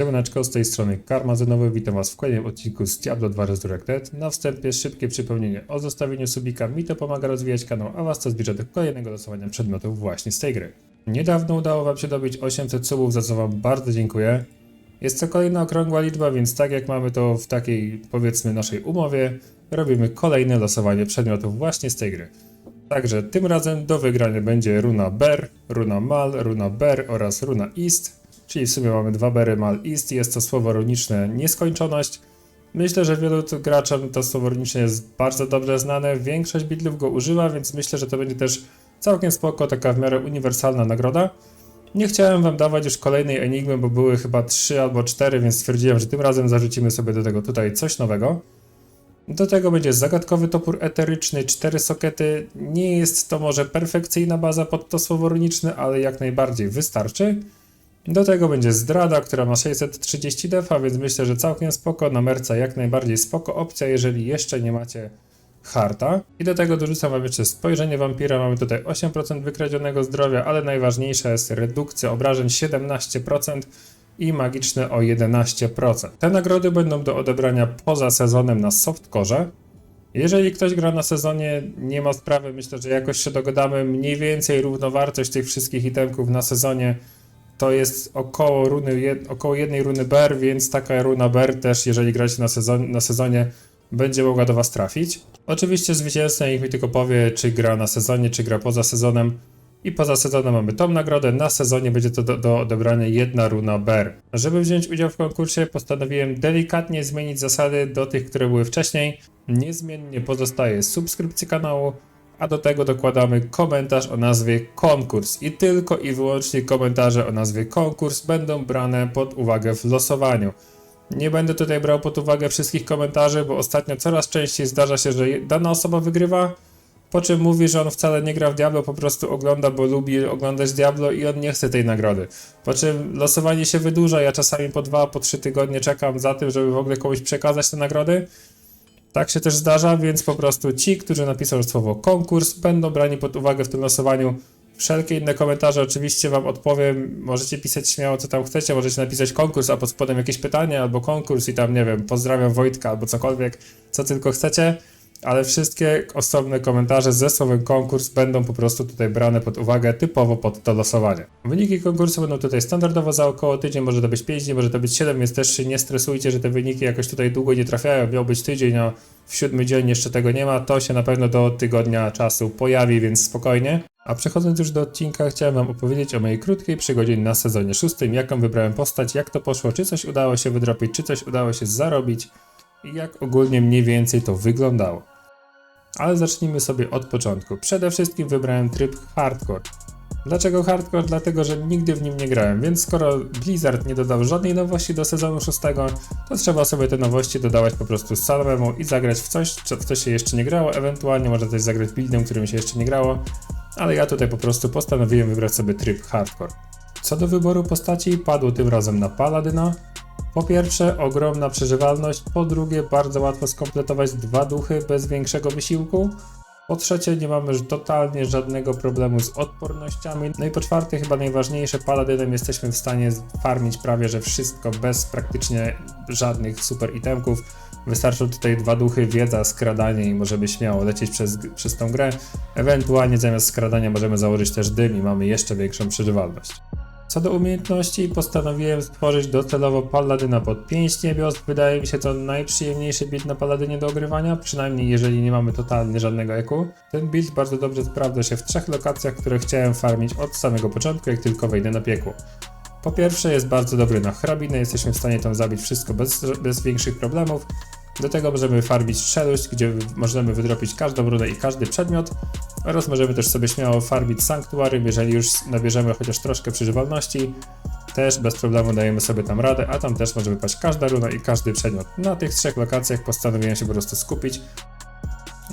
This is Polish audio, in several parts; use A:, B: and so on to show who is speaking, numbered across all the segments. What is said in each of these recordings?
A: Siemaneczko, z tej strony Karmazynowy, witam Was w kolejnym odcinku z Diablo 2 Resurrected. Na wstępie szybkie przypomnienie o zostawieniu subika, mi to pomaga rozwijać kanał, a Was to zbliża do kolejnego losowania przedmiotów właśnie z tej gry. Niedawno udało Wam się dobić 800 subów, za co Wam bardzo dziękuję. Jest to kolejna okrągła liczba, więc tak jak mamy to w takiej powiedzmy naszej umowie, robimy kolejne losowanie przedmiotów właśnie z tej gry. Także tym razem do wygrania będzie runa Ber, runa Mal, runa Ber oraz runa East, czyli w sumie mamy dwa Bery Mal East. Jest to słowo runiczne nieskończoność. Myślę, że wielu graczom to słowo runiczne jest bardzo dobrze znane, większość bidlów go używa, więc myślę, że to będzie też całkiem spoko, taka w miarę uniwersalna nagroda. Nie chciałem wam dawać już kolejnej enigmy, bo były chyba trzy albo cztery, więc stwierdziłem, że tym razem zarzucimy sobie do tego tutaj coś nowego. Do tego będzie zagadkowy topór eteryczny, cztery sokety. Nie jest to może perfekcyjna baza pod to słowo runiczne, ale jak najbardziej wystarczy. Do tego będzie zdrada, która ma 630 defa, więc myślę, że całkiem spoko. Na merca jak najbardziej spoko opcja, jeżeli jeszcze nie macie harta. I do tego dorzucam wam jeszcze spojrzenie wampira. Mamy tutaj 8% wykradzionego zdrowia, ale najważniejsza jest redukcja obrażeń 17% i magiczne o 11%. Te nagrody będą do odebrania poza sezonem na softcore. Jeżeli ktoś gra na sezonie, nie ma sprawy, myślę, że jakoś się dogadamy. Mniej więcej równowartość tych wszystkich itemków na sezonie to jest około, runy, około jednej runy BER, więc taka runa BER też, jeżeli gracie na, sezon, na sezonie, będzie mogła do Was trafić. Oczywiście zwycięzca niech mi tylko powie, czy gra na sezonie, czy gra poza sezonem. I poza sezonem mamy tą nagrodę, na sezonie będzie to do, do odebrania jedna runa BER. Żeby wziąć udział w konkursie, postanowiłem delikatnie zmienić zasady do tych, które były wcześniej. Niezmiennie pozostaje subskrypcja kanału, a do tego dokładamy komentarz o nazwie konkurs. I tylko i wyłącznie komentarze o nazwie konkurs będą brane pod uwagę w losowaniu. Nie będę tutaj brał pod uwagę wszystkich komentarzy, bo ostatnio coraz częściej zdarza się, że dana osoba wygrywa, po czym mówi, że on wcale nie gra w Diablo, po prostu ogląda, bo lubi oglądać Diablo i on nie chce tej nagrody. Po czym losowanie się wydłuża, ja czasami po dwa, po trzy tygodnie czekam za tym, żeby w ogóle komuś przekazać te nagrody. Tak się też zdarza, więc po prostu ci, którzy napiszą słowo konkurs, będą brani pod uwagę w tym losowaniu. Wszelkie inne komentarze oczywiście wam odpowiem. Możecie pisać śmiało co tam chcecie, możecie napisać konkurs, a pod spodem jakieś pytanie albo konkurs i tam nie wiem, pozdrawiam Wojtka albo cokolwiek, co tylko chcecie. Ale wszystkie osobne komentarze ze słowem konkurs będą po prostu tutaj brane pod uwagę typowo pod to losowanie. Wyniki konkursu będą tutaj standardowo za około tydzień, może to być 5 dni, może to być 7, więc też się nie stresujcie, że te wyniki jakoś tutaj długo nie trafiają. Miał być tydzień, a w siódmy dzień jeszcze tego nie ma. To się na pewno do tygodnia czasu pojawi, więc spokojnie. A przechodząc już do odcinka, chciałem Wam opowiedzieć o mojej krótkiej przygodzie na sezonie szóstym, jaką wybrałem postać, jak to poszło, czy coś udało się wydropić, czy coś udało się zarobić i jak ogólnie mniej więcej to wyglądało. Ale zacznijmy sobie od początku. Przede wszystkim wybrałem tryb hardcore. Dlaczego hardcore? Dlatego, że nigdy w nim nie grałem, więc skoro Blizzard nie dodał żadnej nowości do sezonu 6, to trzeba sobie te nowości dodawać po prostu samemu i zagrać w coś, co- w co się jeszcze nie grało, ewentualnie można też zagrać buildem, którym się jeszcze nie grało, ale ja tutaj po prostu postanowiłem wybrać sobie tryb hardcore. Co do wyboru postaci, padło tym razem na Paladyna. Po pierwsze, ogromna przeżywalność, po drugie, bardzo łatwo skompletować dwa duchy bez większego wysiłku. Po trzecie, nie mamy już totalnie żadnego problemu z odpornościami. No i po czwarte, chyba najważniejsze, paladynem jesteśmy w stanie farmić prawie że wszystko bez praktycznie żadnych super itemków. Wystarczą tutaj dwa duchy, wiedza, skradanie i możemy śmiało lecieć przez, przez tą grę. Ewentualnie zamiast skradania możemy założyć też dym i mamy jeszcze większą przeżywalność. Co do umiejętności, postanowiłem stworzyć docelowo paladyna pod 5 niebios. Wydaje mi się to najprzyjemniejszy build na paladynie do ogrywania, przynajmniej jeżeli nie mamy totalnie żadnego eku. Ten build bardzo dobrze sprawdza się w trzech lokacjach, które chciałem farmić od samego początku, jak tylko wejdę na piekło. Po pierwsze jest bardzo dobry na hrabinę, jesteśmy w stanie tam zabić wszystko bez, bez większych problemów. Do tego możemy farmić szeluść, gdzie możemy wydropić każdą runę i każdy przedmiot. Oraz możemy też sobie śmiało farmić sanktuarium, jeżeli już nabierzemy chociaż troszkę przeżywalności. Też bez problemu dajemy sobie tam radę, a tam też może wypaść każda runa i każdy przedmiot. Na tych trzech lokacjach postanowiłem się po prostu skupić.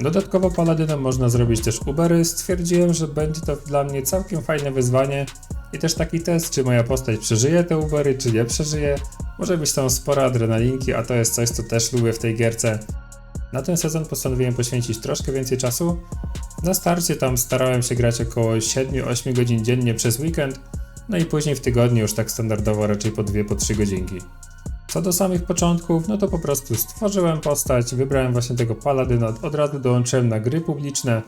A: Dodatkowo paladynem można zrobić też Ubery. Stwierdziłem, że będzie to dla mnie całkiem fajne wyzwanie i też taki test, czy moja postać przeżyje te Ubery, czy nie przeżyje. Może być tam spora adrenalinki, a to jest coś, co też lubię w tej gierce. Na ten sezon postanowiłem poświęcić troszkę więcej czasu. Na starcie tam starałem się grać około 7-8 godzin dziennie przez weekend, no i później w tygodniu już tak standardowo raczej po 2-3 godzinki. Co do samych początków, no to po prostu stworzyłem postać, wybrałem właśnie tego paladyna, od razu dołączyłem na gry publiczne,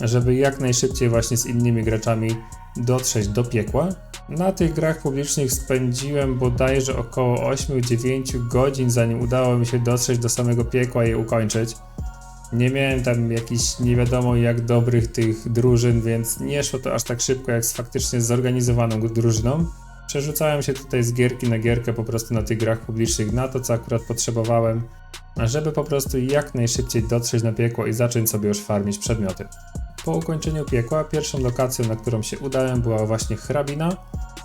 A: żeby jak najszybciej właśnie z innymi graczami dotrzeć do piekła. Na tych grach publicznych spędziłem bodajże około 8-9 godzin, zanim udało mi się dotrzeć do samego piekła i je ukończyć. Nie miałem tam jakichś nie wiadomo jak dobrych tych drużyn, więc nie szło to aż tak szybko jak z faktycznie zorganizowaną drużyną. Przerzucałem się tutaj z gierki na gierkę po prostu na tych grach publicznych na to, co akurat potrzebowałem, żeby po prostu jak najszybciej dotrzeć na piekło i zacząć sobie już farmić przedmioty. Po ukończeniu piekła, pierwszą lokacją, na którą się udałem, była właśnie hrabina.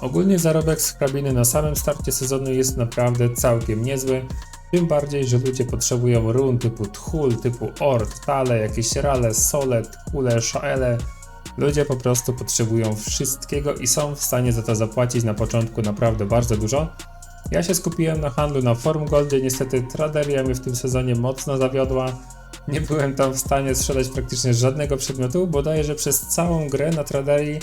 A: Ogólnie zarobek z hrabiny na samym starcie sezonu jest naprawdę całkiem niezły. Tym bardziej, że ludzie potrzebują run typu tchul, typu ord, tale, jakieś rale, solet, kule, szaele. Ludzie po prostu potrzebują wszystkiego i są w stanie za to zapłacić na początku naprawdę bardzo dużo. Ja się skupiłem na handlu na Forum Goldzie, niestety traderia mnie w tym sezonie mocno zawiodła. Nie byłem tam w stanie sprzedać praktycznie żadnego przedmiotu, bodajże przez całą grę na traderii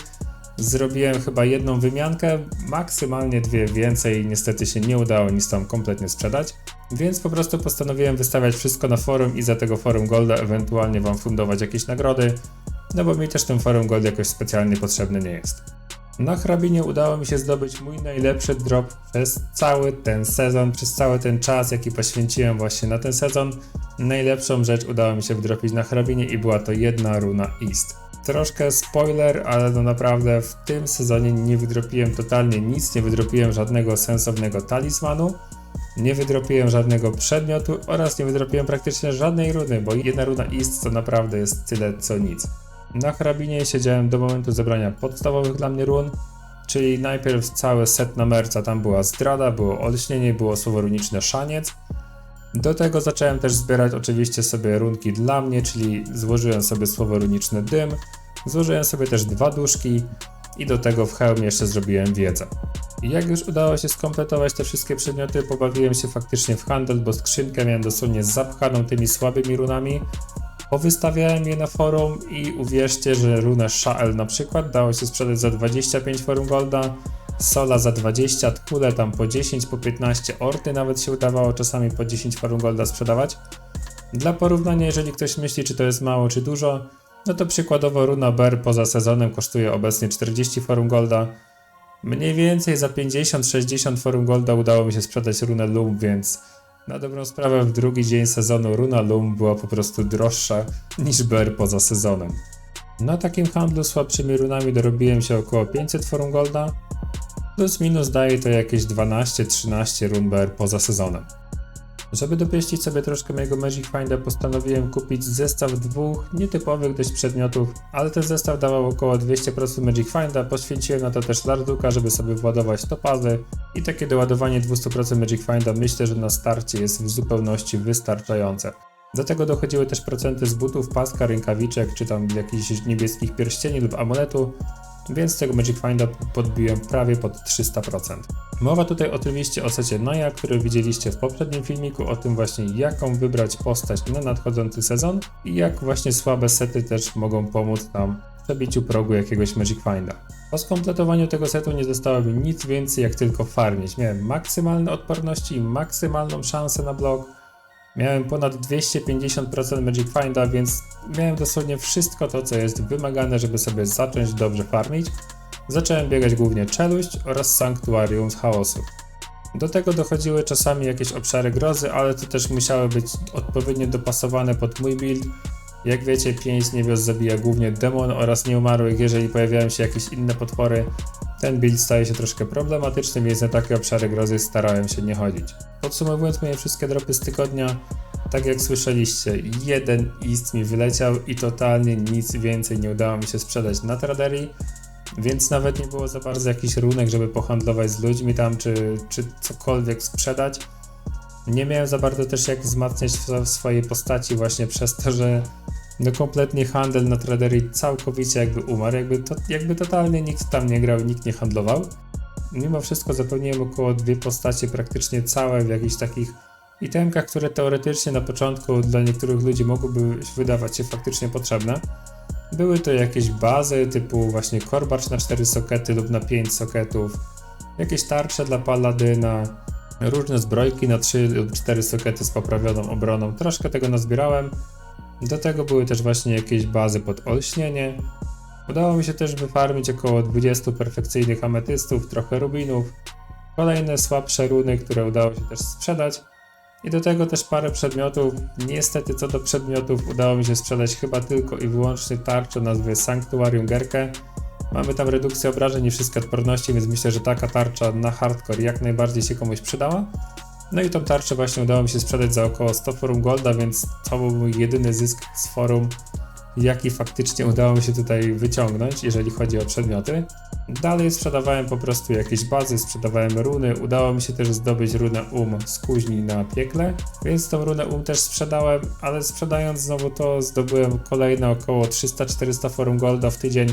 A: zrobiłem chyba jedną wymiankę, maksymalnie dwie więcej, niestety się nie udało nic tam kompletnie sprzedać. Więc po prostu postanowiłem wystawiać wszystko na forum i za tego forum Golda ewentualnie wam fundować jakieś nagrody, no bo mi też ten forum Gold jakoś specjalnie potrzebny nie jest. Na hrabinie udało mi się zdobyć mój najlepszy drop przez cały ten sezon, przez cały ten czas, jaki poświęciłem właśnie na ten sezon. Najlepszą rzecz udało mi się wdropić na hrabinie i była to jedna runa East. Troszkę spoiler, ale no naprawdę w tym sezonie nie wydropiłem totalnie nic, nie wydropiłem żadnego sensownego talizmanu, nie wydropiłem żadnego przedmiotu oraz nie wydropiłem praktycznie żadnej runy, bo jedna runa East to naprawdę jest tyle co nic. Na hrabinie siedziałem do momentu zebrania podstawowych dla mnie run, czyli najpierw cały set na merca, tam była zdrada, było olśnienie, było słowo runiczne szaniec. Do tego zacząłem też zbierać oczywiście sobie runki dla mnie, czyli złożyłem sobie słowo runiczne dym, złożyłem sobie też dwa duszki i do tego w hełmie jeszcze zrobiłem wiedzę. Jak już udało się skompletować te wszystkie przedmioty, pobawiłem się faktycznie w handel, bo skrzynkę miałem dosłownie zapchaną tymi słabymi runami, Powystawiałem je na forum i uwierzcie, że runę Shael na przykład dało się sprzedać za 25 forum golda, Sola za 20, Tkule tam po 10, po 15, Orty nawet się udawało czasami po 10 forum golda sprzedawać. Dla porównania, jeżeli ktoś myśli, czy to jest mało, czy dużo, no to przykładowo runa Ber poza sezonem kosztuje obecnie 40 forum golda. Mniej więcej za 50-60 forum golda udało mi się sprzedać runę Loom, więc na dobrą sprawę w drugi dzień sezonu Runa Loom była po prostu droższa niż Bear poza sezonem. Na takim handlu słabszymi runami dorobiłem się około 500 forum golda, plus minus daje to jakieś 12-13 run Bear poza sezonem. Żeby dopieścić sobie troszkę mojego Magic Finda postanowiłem kupić zestaw dwóch nietypowych dość przedmiotów, ale ten zestaw dawał około 200% Magic Finda, poświęciłem na to też Larduka, żeby sobie władować topazy i takie doładowanie 200% Magic Finda myślę, że na starcie jest w zupełności wystarczające. Do tego dochodziły też procenty z butów, paska, rękawiczek, czy tam jakichś niebieskich pierścieni lub amuletu, więc tego Magic Finda podbiłem prawie pod 300%. Mowa tutaj oczywiście o secie Noja, który widzieliście w poprzednim filmiku, o tym właśnie jaką wybrać postać na nadchodzący sezon i jak właśnie słabe sety też mogą pomóc nam w przebiciu progu jakiegoś Magic Finda. Po skompletowaniu tego setu nie zostało nic więcej jak tylko farmić. Miałem maksymalne odporności i maksymalną szansę na blok, Miałem ponad 250% Magic Finda, więc miałem dosłownie wszystko to, co jest wymagane, żeby sobie zacząć dobrze farmić. Zacząłem biegać głównie czeluść oraz sanktuarium z chaosu. Do tego dochodziły czasami jakieś obszary grozy, ale to też musiały być odpowiednio dopasowane pod mój build. Jak wiecie, 5 niebios zabija głównie demon oraz nieumarłych, jeżeli pojawiają się jakieś inne potwory. Ten build staje się troszkę problematyczny, więc na takie obszary grozy starałem się nie chodzić. Podsumowując moje wszystkie dropy z tygodnia, tak jak słyszeliście, jeden ist mi wyleciał i totalnie nic więcej nie udało mi się sprzedać na traderii, więc nawet nie było za bardzo jakichś runek, żeby pohandlować z ludźmi tam, czy, czy cokolwiek sprzedać. Nie miałem za bardzo też jak wzmacniać w swojej postaci właśnie przez to, że no kompletnie handel na traderii całkowicie jakby umarł, jakby, to, jakby totalnie nikt tam nie grał, nikt nie handlował. Mimo wszystko zapełniłem około dwie postacie praktycznie całe w jakichś takich itemkach, które teoretycznie na początku dla niektórych ludzi mogłyby wydawać się faktycznie potrzebne. Były to jakieś bazy typu właśnie korbacz na 4 sokety lub na 5 soketów, jakieś tarcze dla paladyna, różne zbrojki na 3 lub 4 sokety z poprawioną obroną. Troszkę tego nazbierałem. Do tego były też właśnie jakieś bazy pod olśnienie. Udało mi się też wyfarmić około 20 perfekcyjnych ametystów, trochę rubinów, kolejne słabsze runy, które udało się też sprzedać. I do tego też parę przedmiotów. Niestety co do przedmiotów udało mi się sprzedać chyba tylko i wyłącznie tarczę o nazwie Sanctuarium Gerke. Mamy tam redukcję obrażeń i wszystkie odporności, więc myślę, że taka tarcza na hardcore jak najbardziej się komuś przydała. No i tą tarczę właśnie udało mi się sprzedać za około 100 forum golda, więc to był mój jedyny zysk z forum, jaki faktycznie udało mi się tutaj wyciągnąć, jeżeli chodzi o przedmioty. Dalej sprzedawałem po prostu jakieś bazy, sprzedawałem runy, udało mi się też zdobyć runę um z kuźni na piekle, więc tą runę um też sprzedałem, ale sprzedając znowu to zdobyłem kolejne około 300-400 forum golda w tydzień,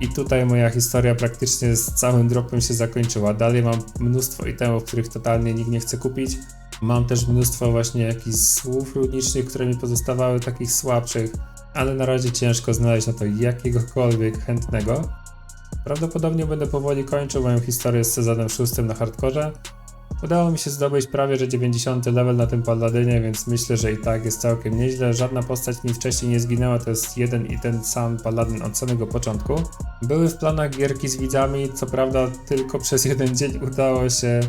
A: i tutaj moja historia praktycznie z całym dropem się zakończyła. Dalej mam mnóstwo itemów, których totalnie nikt nie chce kupić. Mam też mnóstwo właśnie jakichś słów runicznych, które mi pozostawały takich słabszych, ale na razie ciężko znaleźć na to jakiegokolwiek chętnego. Prawdopodobnie będę powoli kończył moją historię z sezonem 6 na hardkorze. Udało mi się zdobyć prawie że 90 level na tym paladynie, więc myślę, że i tak jest całkiem nieźle. Żadna postać mi wcześniej nie zginęła, to jest jeden i ten sam paladyn od samego początku. Były w planach gierki z widzami, co prawda tylko przez jeden dzień udało się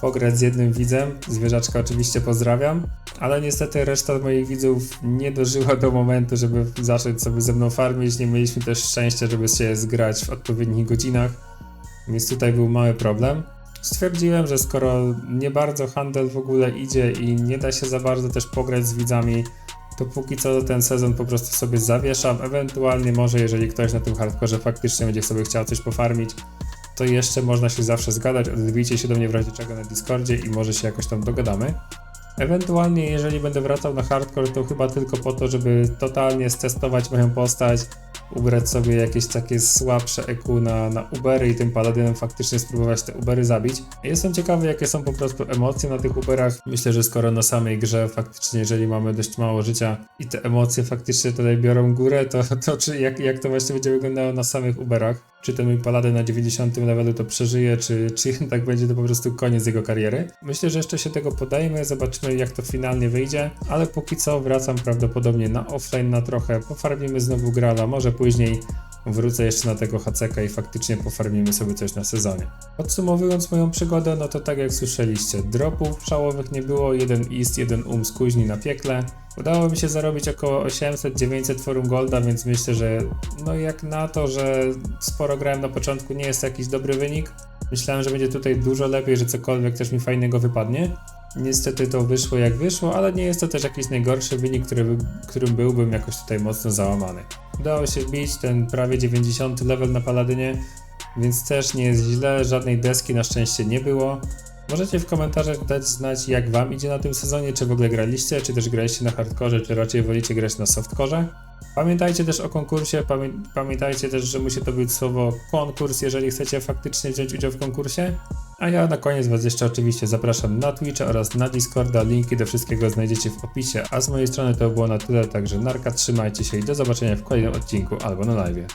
A: pograć z jednym widzem. Zwierzaczka oczywiście pozdrawiam, ale niestety reszta moich widzów nie dożyła do momentu, żeby zacząć sobie ze mną farmić. Nie mieliśmy też szczęścia, żeby się zgrać w odpowiednich godzinach, więc tutaj był mały problem. Stwierdziłem, że skoro nie bardzo handel w ogóle idzie i nie da się za bardzo też pograć z widzami, to póki co ten sezon po prostu sobie zawieszam. Ewentualnie może jeżeli ktoś na tym hardkorze faktycznie będzie sobie chciał coś pofarmić, to jeszcze można się zawsze zgadać. Odezwijcie się do mnie w razie czego na Discordzie i może się jakoś tam dogadamy. Ewentualnie jeżeli będę wracał na hardcore, to chyba tylko po to, żeby totalnie stestować moją postać, ubrać sobie jakieś takie słabsze EQ na, na Ubery i tym paladynem faktycznie spróbować te Ubery zabić. Jestem ciekawy, jakie są po prostu emocje na tych Uberach. Myślę, że skoro na samej grze faktycznie, jeżeli mamy dość mało życia i te emocje faktycznie tutaj biorą górę, to, to czy, jak, jak to właśnie będzie wyglądało na samych Uberach? Czy ten mój paladyn na 90 levelu to przeżyje, czy, czy jednak będzie to po prostu koniec jego kariery? Myślę, że jeszcze się tego podajmy, zobaczymy jak to finalnie wyjdzie, ale póki co wracam prawdopodobnie na offline na trochę, pofarbimy znowu grala, może później wrócę jeszcze na tego HCK i faktycznie pofarmimy sobie coś na sezonie. Podsumowując moją przygodę, no to tak jak słyszeliście, dropów szałowych nie było, jeden ist, jeden um z kuźni na piekle. Udało mi się zarobić około 800-900 forum golda, więc myślę, że no jak na to, że sporo grałem na początku, nie jest to jakiś dobry wynik. Myślałem, że będzie tutaj dużo lepiej, że cokolwiek też mi fajnego wypadnie. Niestety to wyszło jak wyszło, ale nie jest to też jakiś najgorszy wynik, który, by- którym byłbym jakoś tutaj mocno załamany. Udało się wbić ten prawie 90 level na paladynie, więc też nie jest źle, żadnej deski na szczęście nie było. Możecie w komentarzach dać znać jak wam idzie na tym sezonie, czy w ogóle graliście, czy też graliście na hardkorze, czy raczej wolicie grać na softkorze. Pamiętajcie też o konkursie, pamię pamiętajcie też, że musi to być słowo konkurs, jeżeli chcecie faktycznie wziąć udział w konkursie. A ja na koniec Was jeszcze oczywiście zapraszam na Twitcha oraz na Discorda, linki do wszystkiego znajdziecie w opisie, a z mojej strony to było na tyle, także narka, trzymajcie się i do zobaczenia w kolejnym odcinku albo na live.